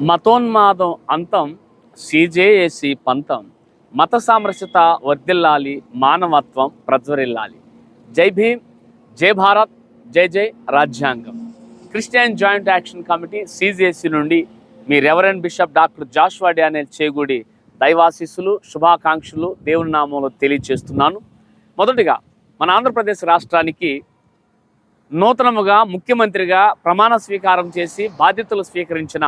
మతోన్మాదం అంతం సిజేఏసి పంతం మత సామరస్యత వర్ధిల్లాలి మానవత్వం ప్రజ్వరిల్లాలి. జై భీమ్ జై భారత్ జై జై రాజ్యాంగం. Christian joint action committee CJC నుండి మీ reverend bishop doctor Joshua Daniel Chegudi దైవాశీస్సులు శుభాకాంక్షలు దేవుని నామంలో తెలియజేస్తున్నాను. మొదటిగా మన ఆంధ్రప్రదేశ్ రాష్ట్రానికి నూతనముగా ముఖ్యమంత్రిగా ప్రమాణ స్వీకారం చేసి బాధ్యతలు స్వీకరించిన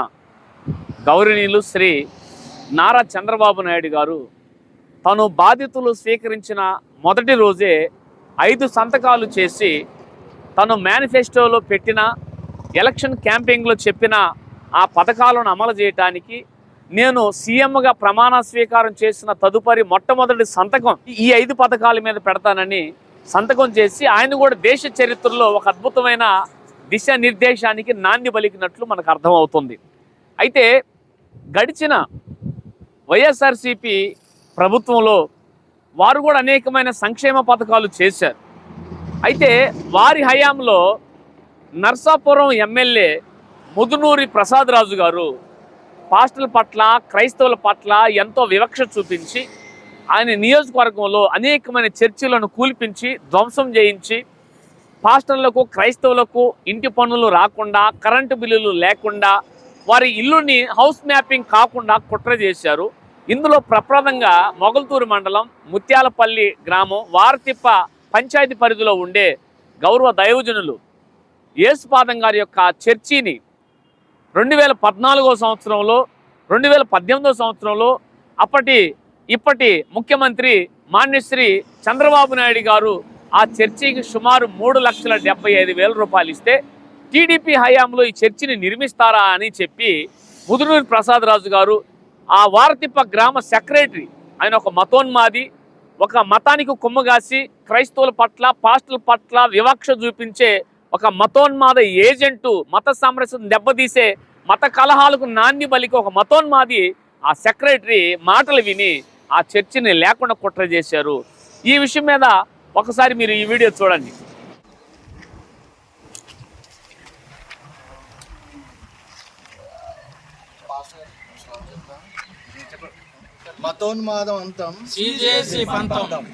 గౌరవనీయులు శ్రీ నారా చంద్రబాబు నాయుడు గారు తను బాధితులు స్వీకరించిన మొదటి రోజే ఐదు సంతకాలు చేసి తను మేనిఫెస్టోలో పెట్టిన ఎలక్షన్ క్యాంపింగ్లో చెప్పిన ఆ పథకాలను అమలు చేయటానికి నేను సీఎంగా ప్రమాణ స్వీకారం చేసిన తదుపరి మొట్టమొదటి సంతకం ఈ ఐదు పథకాల మీద పెడతానని సంతకం చేసి ఆయన కూడా దేశ చరిత్రలో ఒక అద్భుతమైన దిశానిర్దేశానికి నాంది పలికినట్లు మనకు అర్థమవుతుంది. అయితే గడిచిన వైఎస్ఆర్సిపి ప్రభుత్వంలో వారు కూడా అనేకమైన సంక్షేమ పథకాలు చేశారు. అయితే వారి హయాంలో నర్సాపురం ఎమ్మెల్యే ముదునూరి ప్రసాద్ రాజు గారు పాస్టల్ పట్ల క్రైస్తవుల పట్ల ఎంతో వివక్ష చూపించి ఆయన నియోజకవర్గంలో అనేకమైన చర్చిలను కూల్పించి ధ్వంసం చేయించి పాస్టర్లకు క్రైస్తవులకు ఇంటి పనులు రాకుండా కరెంటు బిల్లులు లేకుండా వారి ఇల్లుని హౌస్ మ్యాపింగ్ కాకుండా కుట్ర చేశారు. ఇందులో ప్రప్రదంగా మొగల్తూరు మండలం ముత్యాలపల్లి గ్రామం వారతిప్ప పంచాయతీ పరిధిలో ఉండే గౌరవ దైవజనులు యేసుపాదం గారి యొక్క చర్చిని రెండు వేల పద్నాలుగో సంవత్సరంలో రెండు వేల పద్దెనిమిదో సంవత్సరంలో అప్పటి ఇప్పటి ముఖ్యమంత్రి మాన్యశ్రీ చంద్రబాబు నాయుడు గారు ఆ చర్చికి సుమారు మూడు లక్షల డెబ్బై ఐదు వేల రూపాయలు ఇస్తే టీడీపీ హయాంలో ఈ చర్చిని నిర్మిస్తారా అని చెప్పి ముదునూరి ప్రసాద్ రాజు గారు ఆ వారతిప్ప గ్రామ సెక్రటరీ ఆయన ఒక మతోన్మాది ఒక మతానికి కుమ్మగాసి క్రైస్తవుల పట్ల పాస్టుల పట్ల వివక్ష చూపించే ఒక మతోన్మాద ఏజెంటు మత సామరస్యం దెబ్బతీసే మత కలహాలకు నాంది బలికి ఒక మతోన్మాది ఆ సెక్రటరీ మాటలు విని ఆ చర్చిని లేకుండా కుట్ర చేశారు ఈ విషయం మీద ఒకసారి మీరు ఈ వీడియో చూడండి. మతోన్మాదం అంతం సిజేసి పంతం.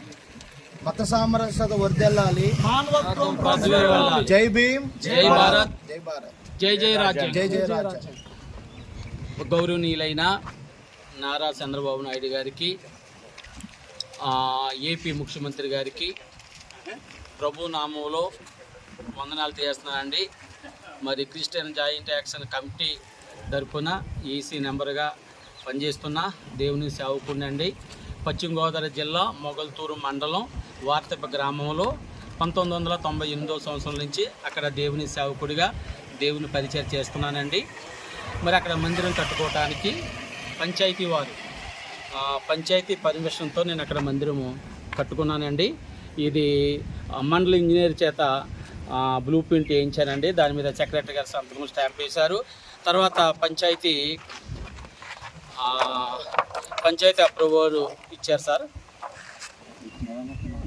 మత సామరస్యత వర్దెల్లాలి. మానవత్వం ప్రజ్వరిల్లాలి. జై భీమ్. జై భారత్. జై భారత్. జై జై రాజ్యం. జై జై రాజ్యం. గౌరవనీయులైన నారా చంద్రబాబు నాయుడు గారికి ఆ, ఏపీ ముఖ్యమంత్రి గారికి ప్రభు నామంలో వందనాలు చేస్తున్నానండి మరి క్రిస్టియన్ జాయింట్ యాక్షన్ కమిటీ తరపున ఈసీ నెంబర్గా పనిచేస్తున్న దేవుని సేవకుండండి పశ్చిమ గోదావరి జిల్లా మొగల్తూరు మండలం వార్తెప్ప గ్రామంలో పంతొమ్మిది వందల తొంభై ఎనిమిదో సంవత్సరం నుంచి అక్కడ దేవుని సేవకుడిగా దేవుని పరిచయం చేస్తున్నానండి. మరి అక్కడ మందిరం కట్టుకోవటానికి పంచాయతీ వారు పంచాయతీ పర్మిషన్తో నేను అక్కడ మందిరము కట్టుకున్నానండి. ఇది మండల ఇంజనీర్ చేత బ్లూ ప్రింట్ వేయించానండి. దాని మీద సెక్రటరీ గారు సంతకం స్టాంప్ వేశారు. తర్వాత పంచాయతీ పంచాయతీ అప్రూవల్ ఇచ్చారు సార్.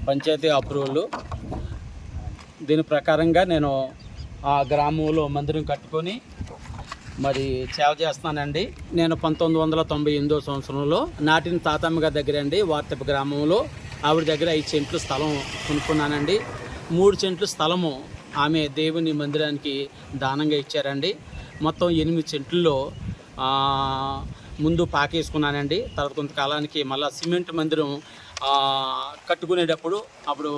పంచాయతీ అప్రూవల్. దీని ప్రకారంగా నేను ఆ గ్రామంలో మందిరం కట్టుకొని మరి సేవ చేస్తానండి నేను పంతొమ్మిది వందల తొంభై ఎనిమిదో సంవత్సరంలో నాటిన తాతమ్మ గారి దగ్గర అండి వార్తపు గ్రామంలో ఆవిడ దగ్గర ఐదు సెంట్లు స్థలం కొనుక్కున్నానండి. మూడు సెంట్లు స్థలము ఆమె దేవుని మందిరానికి దానంగా ఇచ్చారండి. మొత్తం ఎనిమిది సెంట్లలో ముందు పాకేసుకున్నానండి. తర్వాత కొంతకాలానికి మళ్ళీ సిమెంట్ మందిరం కట్టుకునేటప్పుడు అప్పుడు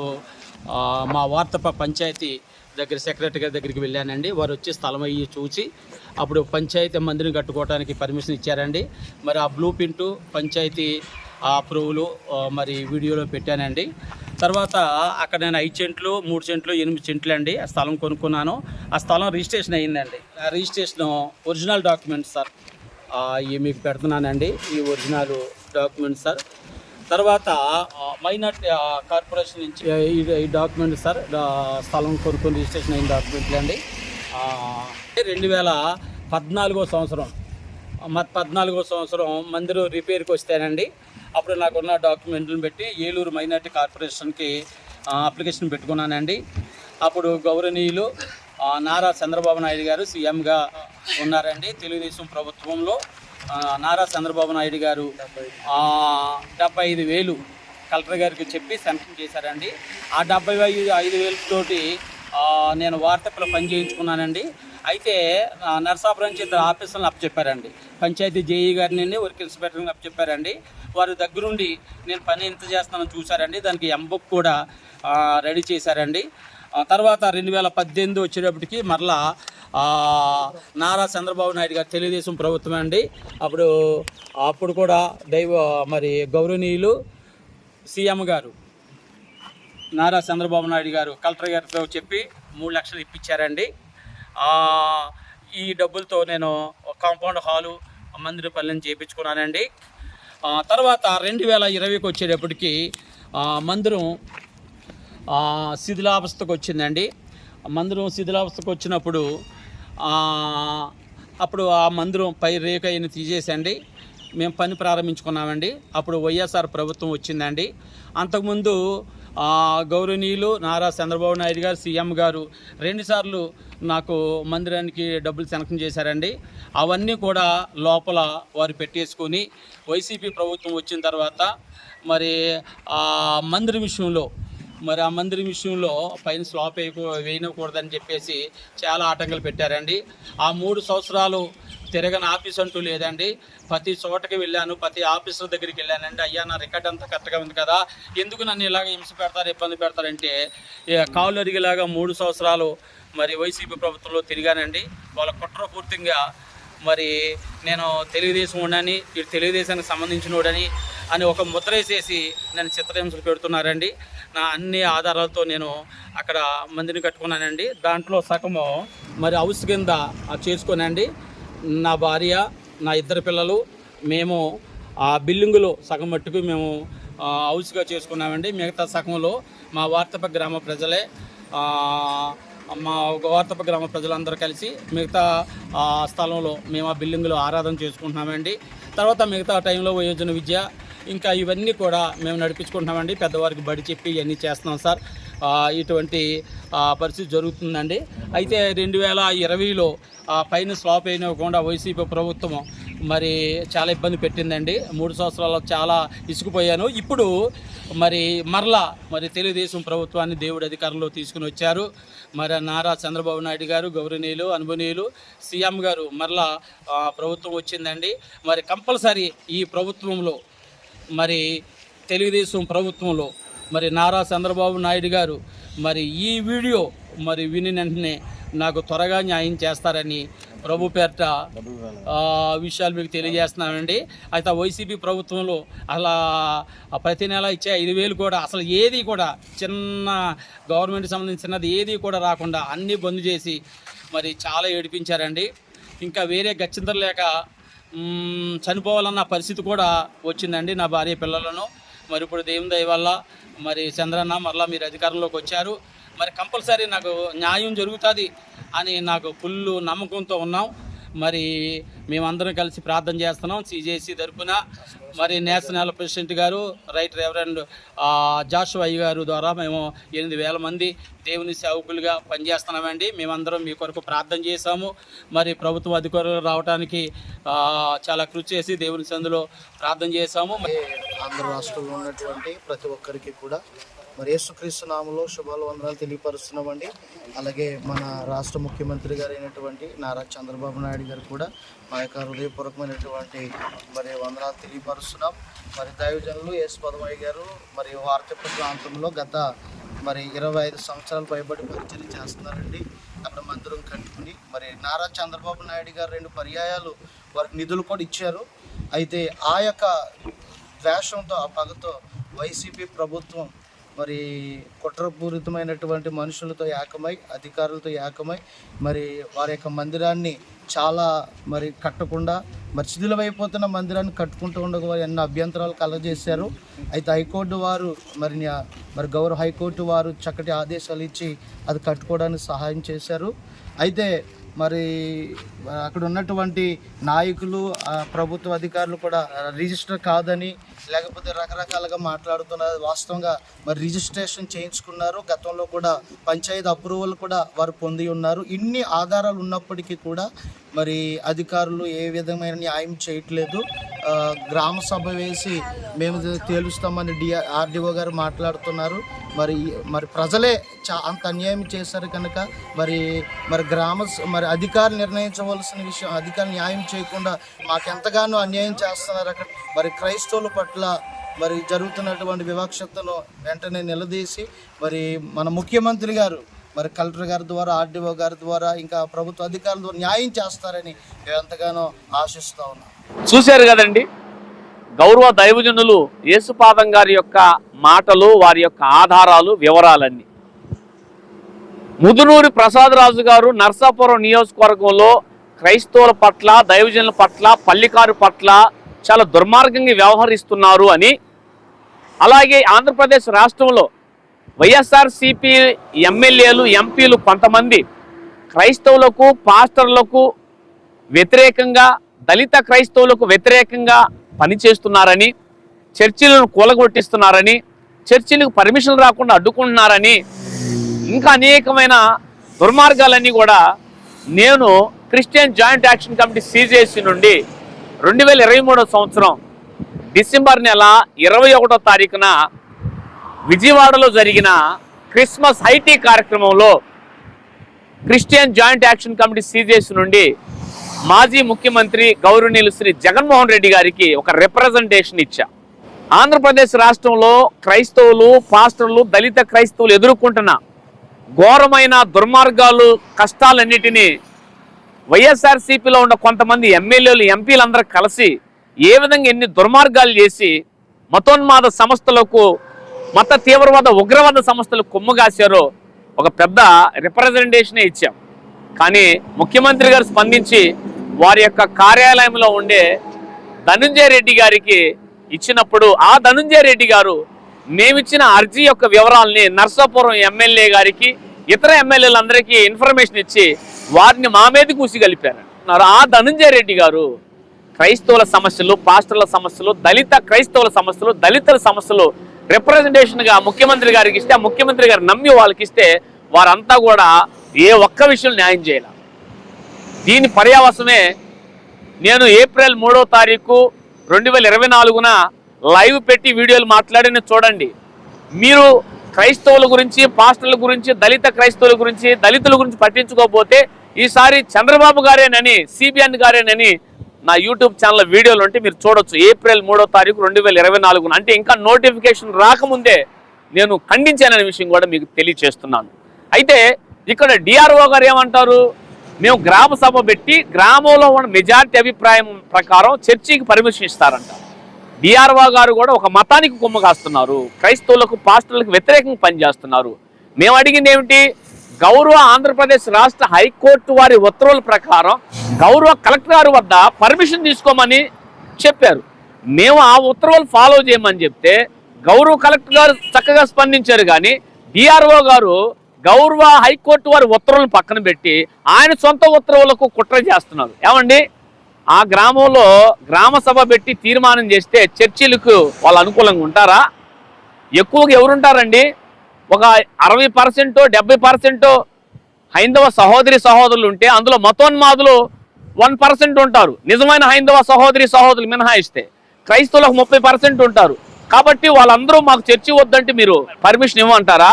మా వార్తప పంచాయతీ దగ్గర సెక్రటరీ గారి దగ్గరికి వెళ్ళానండి. వారు వచ్చి స్థలం అయ్యి చూసి అప్పుడు పంచాయతీ మందిరం కట్టుకోవడానికి పర్మిషన్ ఇచ్చారండి. మరి ఆ బ్లూ ప్రింట్ పంచాయతీ అప్రూవల్ మరి వీడియోలో పెట్టానండి. తర్వాత అక్కడ నేను ఐదు సెంట్లు మూడు సెంట్లు ఎనిమిది సెంట్లు అండి ఆ స్థలం కొనుక్కున్నాను. ఆ స్థలం రిజిస్ట్రేషన్ అయ్యిందండి ఆ రిజిస్ట్రేషన్ ఒరిజినల్ డాక్యుమెంట్స్ సార్. ఇవి మీకు పెడుతున్నానండి. ఈ ఒరిజినల్ డాక్యుమెంట్స్ సార్. తర్వాత మైనార్టీ కార్పొరేషన్ నుంచి ఈ డాక్యుమెంట్ సార్ స్థలం కొనుక్కొని రిజిస్ట్రేషన్ అయిన డాక్యుమెంట్లు అండి. రెండు వేల పద్నాలుగో సంవత్సరం. మా పద్నాలుగో సంవత్సరం మందిరం రిపేర్కి వస్తేనండి అప్పుడు నాకున్న డాక్యుమెంట్లను పెట్టి ఏలూరు మైనార్టీ కార్పొరేషన్కి అప్లికేషన్ పెట్టుకున్నానండి. అప్పుడు గౌరవనీయులు నారా చంద్రబాబు నాయుడు గారు సీఎంగా ఉన్నారండి తెలుగుదేశం ప్రభుత్వంలో. నారా చంద్రబాబు నాయుడు గారు డెబ్బై ఐదు వేలు కలెక్టర్ గారికి చెప్పి శాంక్షన్ చేశారండి. ఆ డెబ్బై ఐదు ఐదు వేలతోటి నేను వార్తకులు పని చేయించుకున్నానండి. అయితే నర్సాపురం నరసాపురం చేత ఆఫీసులను అప్పచెప్పారండి. పంచాయతీ జేఈ గారిని వర్క్ ఇన్స్పెక్టర్ని అప్పచెప్పారండి. వారి దగ్గరుండి నేను పని ఎంత చేస్తానో చూశారండి. దానికి ఎంబుక్ కూడా రెడీ చేశారండి. తర్వాత రెండు వేల పద్దెనిమిది వచ్చేటప్పటికి మరలా నారా చంద్రబాబు నాయుడు గారు తెలుగుదేశం ప్రభుత్వం అండి. అప్పుడు అప్పుడు కూడా దైవ మరి గౌరవనీయులు సీఎం గారు నారా చంద్రబాబు నాయుడు గారు కలెక్టర్ గారితో చెప్పి మూడు లక్షలు ఇప్పించారండి. ఈ డబ్బులతో నేను ఒక కాంపౌండ్ హాలు మందిరపల్లిని చేయించుకున్నానండి తర్వాత రెండు వేల ఇరవైకి వచ్చేటప్పటికి మందిరం శిథిలావస్థకు వచ్చిందండి. మందిరం శిథిలావస్థకు వచ్చినప్పుడు అప్పుడు ఆ మందిరం పై రేఖయ్యని తీసేసండి. మేము పని ప్రారంభించుకున్నామండి. అప్పుడు వైఎస్ఆర్ ప్రభుత్వం వచ్చిందండి. అంతకుముందు గౌరవనీయులు నారా చంద్రబాబు నాయుడు గారు సీఎం గారు రెండుసార్లు నాకు మందిరానికి డబ్బులు శనకం చేశారండి. అవన్నీ కూడా లోపల వారు పెట్టేసుకొని వైసీపీ ప్రభుత్వం వచ్చిన తర్వాత మరి ఆ మందిరం విషయంలో మరి ఆ మందిరం విషయంలో పైన స్లాప్ వేయకూ వేయకూడదని చెప్పేసి చాలా ఆటంకాలు పెట్టారండి. ఆ మూడు సంవత్సరాలు తిరగని ఆఫీస్ అంటూ లేదండి. ప్రతి చోటకి వెళ్ళాను ప్రతి ఆఫీసర్ దగ్గరికి వెళ్ళానండి. అయ్యా నా రికార్డ్ అంతా కరెక్ట్గా ఉంది కదా. ఎందుకు నన్ను ఇలాగ హింస పెడతారు ఇబ్బంది పెడతారంటే కాళ్ళు అరిగేలాగా మూడు సంవత్సరాలు మరి వైసీపీ ప్రభుత్వంలో తిరిగానండి. వాళ్ళ కుట్ర పూర్తిగా మరి నేను తెలుగుదేశం ఉండని ఇటు తెలుగుదేశానికి సంబంధించిన వాడని అని ఒక ముద్ర వేసేసి నన్ను చిత్రహింసలు పెడుతున్నారండి. నా అన్ని ఆధారాలతో నేను అక్కడ మందిని కట్టుకున్నానండి. దాంట్లో సగము మరి హౌస్ కింద చేసుకోనండి నా భార్య నా ఇద్దరు పిల్లలు మేము ఆ బిల్డింగులో సగం మట్టుకు మేము హౌస్గా చేసుకున్నామండి. మిగతా సగంలో మా వార్తప గ్రామ ప్రజలే మా వార్తప గ్రామ ప్రజలందరూ కలిసి మిగతా స్థలంలో మేము ఆ బిల్డింగ్లో ఆరాధన చేసుకుంటున్నామండి. తర్వాత మిగతా టైంలో వయోజన విద్య ఇంకా ఇవన్నీ కూడా మేము నడిపించుకుంటున్నామండి. పెద్దవారికి బడి చెప్పి ఇవన్నీ చేస్తున్నాం సార్. ఇటువంటి పరిస్థితి జరుగుతుందండి. అయితే రెండు వేల ఇరవైలో పైన స్లాప్ అయినకుండా వైసీపీ ప్రభుత్వం మరి చాలా ఇబ్బంది పెట్టిందండి. మూడు సంవత్సరాలు చాలా ఇసుకుపోయాను. ఇప్పుడు మరి మరలా మరి తెలుగుదేశం ప్రభుత్వాన్ని దేవుడి అధికారంలో తీసుకుని వచ్చారు. మరి నారా చంద్రబాబు నాయుడు గారు గౌరవనీయులు అనుభవనీయులు సీఎం గారు మరలా ప్రభుత్వం వచ్చిందండి. మరి కంపల్సరీ ఈ ప్రభుత్వంలో మరి తెలుగుదేశం ప్రభుత్వంలో మరి నారా చంద్రబాబు నాయుడు గారు మరి ఈ వీడియో మరి విని వెంటనే నాకు త్వరగా న్యాయం చేస్తారని ప్రభు పేరిట విషయాలు మీకు తెలియజేస్తున్నానండి. అయితే వైసీపీ ప్రభుత్వంలో అలా ప్రతి నెల ఇచ్చే ఐదు వేలు కూడా అసలు ఏది కూడా చిన్న గవర్నమెంట్ సంబంధించినది ఏది కూడా రాకుండా అన్నీ బంద్ చేసి మరి చాలా ఏడిపించారండి. ఇంకా వేరే గచ్చింతలు లేక చనిపోవాలన్న పరిస్థితి కూడా వచ్చిందండి నా భార్య పిల్లలను. మరి ఇప్పుడు దేవుని దయ వల్ల మరి చంద్రన్న మరలా మీరు అధికారంలోకి వచ్చారు. మరి కంపల్సరీ నాకు న్యాయం జరుగుతుంది అని నాకు ఫుల్ నమ్మకంతో ఉన్నాం. మరి మేమందరం కలిసి ప్రార్థన చేస్తున్నాం సిజేసి తరఫున మరి నేషనల్ ప్రెసిడెంట్ గారు రైట్ రెవరెండ్ జాషువయ్య గారు ద్వారా మేము ఎనిమిది వేల మంది దేవుని సేవకులుగా పనిచేస్తున్నామండి. మేమందరం మీ కొరకు ప్రార్థన చేశాము. మరి ప్రభుత్వ అధికారులు రావడానికి చాలా కృషి చేసి దేవుని సందులో ప్రార్థన చేశాము. ఆంధ్ర రాష్ట్రంలో ఉన్నటువంటి ప్రతి ఒక్కరికి కూడా మరి యేసుక్రీస్తు నామంలో శుభాలు వందనాలు తెలియపరుస్తున్నామండి. అలాగే మన రాష్ట్ర ముఖ్యమంత్రి గారు అయినటువంటి నారా చంద్రబాబు నాయుడు గారు కూడా మా యొక్క హృదయపూర్వకమైనటువంటి మరి వందనాలు తెలియపరుస్తున్నాం. మరి దైవజనులు ఎస్ పదమయ్య గారు మరి వార్తప ప్రాంతంలో గత మరి ఇరవై ఐదు సంవత్సరాలు పైబడి పరిచయం చేస్తున్నారండి. అక్కడ మందిరం కట్టుకుని మరి నారా చంద్రబాబు నాయుడు గారు రెండు పర్యాయాలు వారికి నిధులు కూడా ఇచ్చారు. అయితే ఆ యొక్క ద్వేషంతో ఆ పగతో వైసీపీ ప్రభుత్వం మరి కుట్రపూరితమైనటువంటి మనుషులతో ఏకమై అధికారులతో ఏకమై మరి వారి యొక్క మందిరాన్ని చాలా మరి కట్టకుండా మరి శిథిలమైపోతున్న మందిరాన్ని కట్టుకుంటూ ఉండగా వారు ఎన్నో అభ్యంతరాలు కలగజేశారు. అయితే హైకోర్టు వారు మరి మరి గౌరవ హైకోర్టు వారు చక్కటి ఆదేశాలు ఇచ్చి అది కట్టుకోవడానికి సహాయం చేశారు. అయితే మరి అక్కడ ఉన్నటువంటి నాయకులు ప్రభుత్వ అధికారులు కూడా రిజిస్టర్ కాదని లేకపోతే రకరకాలుగా మాట్లాడుతున్నారు. వాస్తవంగా మరి రిజిస్ట్రేషన్ చేయించుకున్నారు. గతంలో కూడా పంచాయతీ అప్రూవల్ కూడా వారు పొంది ఉన్నారు. ఇన్ని ఆధారాలు ఉన్నప్పటికీ కూడా మరి అధికారులు ఏ విధమైన న్యాయం చేయట్లేదు. గ్రామ సభ వేసి మేము తేలుస్తామని డిఆర్ ఆర్డీఓ గారు మాట్లాడుతున్నారు. మరి మరి ప్రజలే చా అంత అన్యాయం చేశారు కనుక మరి మరి గ్రామ మరి అధికారులు నిర్ణయించవలసిన విషయం అధికారులు న్యాయం చేయకుండా మాకెంతగానో అన్యాయం చేస్తున్నారు అక్కడ. మరి క్రైస్తవుల పట్ల మరి జరుగుతున్నటువంటి వివక్షతను వెంటనే నిలదీసి మరి మన ముఖ్యమంత్రి గారు మరి కలెక్టర్ గారి ద్వారా ఆర్డీఓ గారి ద్వారా ఇంకా ప్రభుత్వ అధికారుల ద్వారా న్యాయం చేస్తారని మేము ఎంతగానో ఆశిస్తూ ఉన్నాం. చూశారు కదండి? గౌరవ దైవజనులు యేసుపాదం గారి యొక్క మాటలు వారి యొక్క ఆధారాలు వివరాలన్నీ. ముదునూరి ప్రసాదరాజు గారు నర్సాపురం నియోజకవర్గంలో క్రైస్తవుల పట్ల దైవజనుల పట్ల పల్లికారు పట్ల చాలా దుర్మార్గంగా వ్యవహరిస్తున్నారు అని. అలాగే ఆంధ్రప్రదేశ్ రాష్ట్రంలో వైఎస్ఆర్సిపి ఎమ్మెల్యేలు ఎంపీలు కొంతమంది క్రైస్తవులకు పాస్టర్లకు వ్యతిరేకంగా దళిత క్రైస్తవులకు వ్యతిరేకంగా పనిచేస్తున్నారని చర్చిలను కూలగొట్టిస్తున్నారని చర్చిలకు పర్మిషన్ రాకుండా అడ్డుకుంటున్నారని ఇంకా అనేకమైన దుర్మార్గాలన్నీ కూడా నేను Christian joint action committee CJC నుండి రెండు వేల ఇరవై మూడో సంవత్సరం డిసెంబర్ నెల ఇరవై ఒకటో తారీఖున విజయవాడలో జరిగిన క్రిస్మస్ ఐటీ కార్యక్రమంలో Christian joint action committee CJC నుండి మాజీ ముఖ్యమంత్రి గౌరవనీయులు శ్రీ జగన్మోహన్ రెడ్డి గారికి ఒక రిప్రజెంటేషన్ ఇచ్చా. ఆంధ్రప్రదేశ్ రాష్ట్రంలో క్రైస్తవులు పాస్టర్లు దళిత క్రైస్తవులు ఎదుర్కొంటున్న ఘోరమైన దుర్మార్గాలు కష్టాలన్నిటినీ వైఎస్ఆర్సీపీలో ఉన్న కొంతమంది ఎమ్మెల్యేలు ఎంపీలందరూ కలిసి ఏ విధంగా ఎన్ని దుర్మార్గాలు చేసి మతోన్మాద సంస్థలకు మత తీవ్రవాద ఉగ్రవాద సంస్థలు కొమ్ముగాశారో ఒక పెద్ద రిప్రజెంటేషనే ఇచ్చాం. కానీ ముఖ్యమంత్రి గారు స్పందించి వారి యొక్క కార్యాలయంలో ఉండే ధనుంజయ రెడ్డి గారికి ఇచ్చినప్పుడు ఆ ధనుంజయ రెడ్డి గారు మేమిచ్చిన అర్జీ యొక్క వివరాల్ని నర్సాపురం ఎమ్మెల్యే గారికి ఇతర ఎమ్మెల్యేలందరికీ ఇన్ఫర్మేషన్ ఇచ్చి వారిని మా మీద కూసిగలిపారు ఆ ధనుంజయ రెడ్డి గారు క్రైస్తవుల సమస్యలు పాస్టర్ల సమస్యలు దళిత క్రైస్తవుల సమస్యలు దళితుల సమస్యలు రిప్రజెంటేషన్గా ముఖ్యమంత్రి గారికి ఇస్తే ఆ ముఖ్యమంత్రి గారు నమ్మి వాళ్ళకి ఇస్తే వారంతా కూడా ఏ ఒక్క విషయం న్యాయం చేయాల. దీని పర్యావసమే నేను ఏప్రిల్ మూడో తారీఖు రెండు వేల ఇరవై నాలుగున లైవ్ పెట్టి వీడియోలు మాట్లాడిన చూడండి. మీరు క్రైస్తవుల గురించి పాస్టర్ల గురించి దళిత క్రైస్తవుల గురించి దళితుల గురించి పట్టించుకోకపోతే ఈసారి చంద్రబాబు గారేనని సిబిఎన్ గారేనని నా యూట్యూబ్ ఛానల్ వీడియోలు ఉంటే మీరు చూడొచ్చు. ఏప్రిల్ మూడో తారీఖు రెండు వేల ఇరవై నాలుగున. అంటే ఇంకా నోటిఫికేషన్ రాకముందే నేను ఖండించాననే విషయం కూడా మీకు తెలియచేస్తున్నాను. అయితే ఇక్కడ డిఆర్ఓ గారు ఏమంటారు? మేము గ్రామ సభ పెట్టి గ్రామంలో ఉన్న మెజార్టీ అభిప్రాయం ప్రకారం చర్చికి పర్మిషన్ ఇస్తారంట. డిఆర్ఓ గారు కూడా ఒక మతానికి కుమ్మ కాస్తున్నారు. క్రైస్తవులకు పాస్టర్లకు వ్యతిరేకంగా పనిచేస్తున్నారు. మేము అడిగింది ఏమిటి? గౌరవ ఆంధ్రప్రదేశ్ రాష్ట్ర హైకోర్టు వారి ఉత్తర్వుల ప్రకారం గౌరవ కలెక్టర్ గారి వద్ద పర్మిషన్ తీసుకోమని చెప్పారు. మేము ఆ ఉత్తర్వులు ఫాలో చేయమని చెప్తే గౌరవ కలెక్టర్ గారు చక్కగా స్పందించారు కానీ డిఆర్ఓ గారు గౌరవ హైకోర్టు వారి ఉత్తర్వులను పక్కన పెట్టి ఆయన సొంత ఉత్తర్వులకు కుట్ర చేస్తున్నారు. ఏమండి? ఆ గ్రామంలో గ్రామ సభ పెట్టి తీర్మానం చేస్తే చర్చిలకు వాళ్ళు అనుకూలంగా ఉంటారా? ఎక్కువగా ఎవరుంటారండి? ఒక అరవై పర్సెంటో డెబ్బై పర్సెంటో హైందవ సహోదరి సహోదరులు ఉంటే అందులో మతోన్మాదులు వన్ పర్సెంట్ ఉంటారు. నిజమైన హైందవ సహోదరి సహోదరులు మినహాయిస్తే క్రైస్తవులకు ముప్పై పర్సెంట్ ఉంటారు. కాబట్టి వాళ్ళందరూ మాకు చర్చి వద్దంటే మీరు పర్మిషన్ ఇవ్వమంటారా?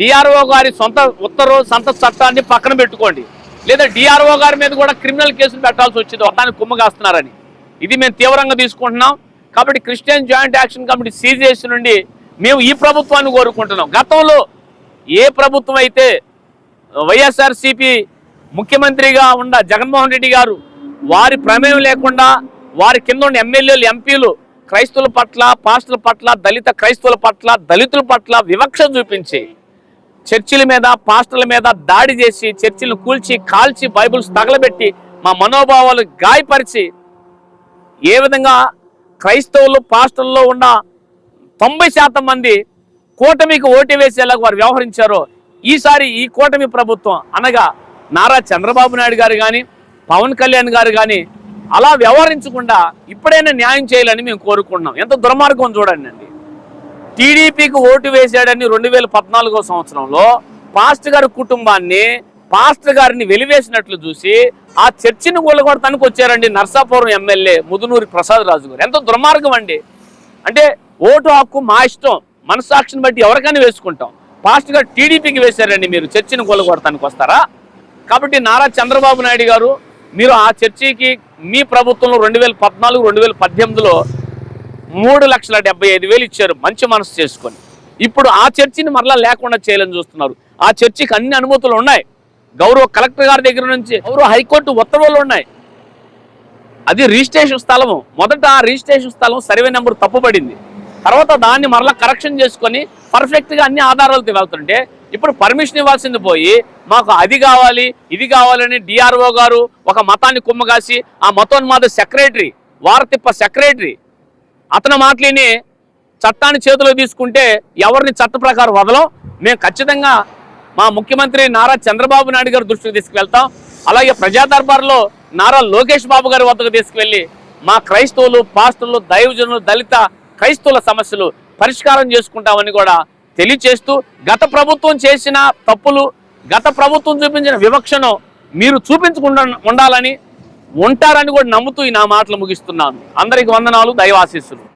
డిఆర్ఓ గారి సొంత ఉత్తర్వు సొంత చట్టాన్ని పక్కన పెట్టుకోండి. లేదా డిఆర్ఓ గారి మీద కూడా క్రిమినల్ కేసులు పెట్టాల్సి వచ్చింది. ఒకటానికి కుమ్మగాస్తున్నారని. ఇది మేము తీవ్రంగా తీసుకుంటున్నాం. కాబట్టి Christian joint action committee CGS నుండి మేము ఈ ప్రభుత్వాన్ని కోరుకుంటున్నాం. గతంలో ఏ ప్రభుత్వం అయితే వైఎస్ఆర్సిపి ముఖ్యమంత్రిగా ఉన్న జగన్మోహన్ రెడ్డి గారు వారి ప్రమేయం లేకుండా వారి కింద ఉన్న ఎమ్మెల్యేలు ఎంపీలు క్రైస్తవుల పట్ల పాస్టర్ల పట్ల దళిత క్రైస్తవుల పట్ల దళితుల పట్ల వివక్ష చూపించి చర్చిల మీద పాస్టర్ల మీద దాడి చేసి చర్చిలను కూల్చి కాల్చి బైబుల్స్ తగలబెట్టి మా మనోభావాలు గాయపరిచి ఏ విధంగా క్రైస్తవులు పాస్టర్లో ఉన్న తొంభై శాతం మంది కూటమికి ఓటు వేసేలాగా వారు వ్యవహరించారో ఈసారి ఈ కూటమి ప్రభుత్వం అనగా నారా చంద్రబాబు నాయుడు గారు కానీ పవన్ కళ్యాణ్ గారు కానీ అలా వ్యవహరించకుండా ఇప్పుడైనా న్యాయం చేయాలని మేము కోరుకుంటున్నాం. ఎంత దుర్మార్గం చూడండి టీడీపీకి ఓటు వేశాడని రెండు వేల పద్నాలుగో సంవత్సరంలో పాస్ట్ గారి కుటుంబాన్ని పాస్టర్ గారిని వెలివేసినట్లు చూసి ఆ చర్చిని కూలగొడతానికి వచ్చారండి నర్సాపురం ఎమ్మెల్యే ముదునూరి ప్రసాద్ రాజు గారు. ఎంత దుర్మార్గం అండి. అంటే ఓటు హక్కు మా ఇష్టం మనస్సాక్షిని బట్టి ఎవరికైనా వేసుకుంటాం. పాస్ట్ గారు టీడీపీకి వేశారండి మీరు చర్చిని కూలగొడతానికి వస్తారా? కాబట్టి నారా చంద్రబాబు నాయుడు గారు మీరు ఆ చర్చికి మీ ప్రభుత్వంలో రెండు వేల పద్నాలుగు రెండు వేల పద్దెనిమిదిలో మూడు లక్షల డెబ్బై ఐదు వేలు ఇచ్చారు. మంచి మనసు చేసుకొని. ఇప్పుడు ఆ చర్చిని మరలా లేకుండా చేయాలని చూస్తున్నారు. ఆ చర్చికి అన్ని అనుమతులు ఉన్నాయి. గౌరవ కలెక్టర్ గారి దగ్గర నుంచి గౌరవ హైకోర్టు ఉత్తర్వులు ఉన్నాయి. అది రిజిస్ట్రేషన్ స్థలము. మొదట ఆ రిజిస్ట్రేషన్ స్థలం సర్వే నెంబర్ తప్పుపడింది. తర్వాత దాన్ని మరలా కరెక్షన్ చేసుకొని పర్ఫెక్ట్గా అన్ని ఆధారాలతో వెళ్తుంటే ఇప్పుడు పర్మిషన్ ఇవ్వాల్సింది పోయి మాకు అది కావాలి ఇది కావాలని డిఆర్ఓ గారు ఒక మతాన్ని కుమ్మగాసి ఆ మతోన్మాద సెక్రటరీ వారతిప్ప సెక్రటరీ అతని మాటలిని చట్టాన్ని చేతిలో తీసుకుంటే ఎవరిని చట్ట ప్రకారం వదలం? మేము ఖచ్చితంగా మా ముఖ్యమంత్రి నారా చంద్రబాబు నాయుడు గారి దృష్టికి తీసుకువెళ్తాం. అలాగే ప్రజా దర్బార్లో నారా లోకేష్ బాబు గారి వద్దకు తీసుకువెళ్ళి మా క్రైస్తవులు పాస్టులు దైవజనులు దళిత క్రైస్తవుల సమస్యలు పరిష్కారం చేసుకుంటామని కూడా తెలియచేస్తూ గత ప్రభుత్వం చేసిన తప్పులు గత ప్రభుత్వం చూపించిన వివక్షను మీరు చూపించకుండా ఉండాలని ఉంటారని కూడా నమ్ముతూ ఈ నా మాటలు ముగిస్తున్నాను. అందరికి వందనాలు దైవాశీస్సులు.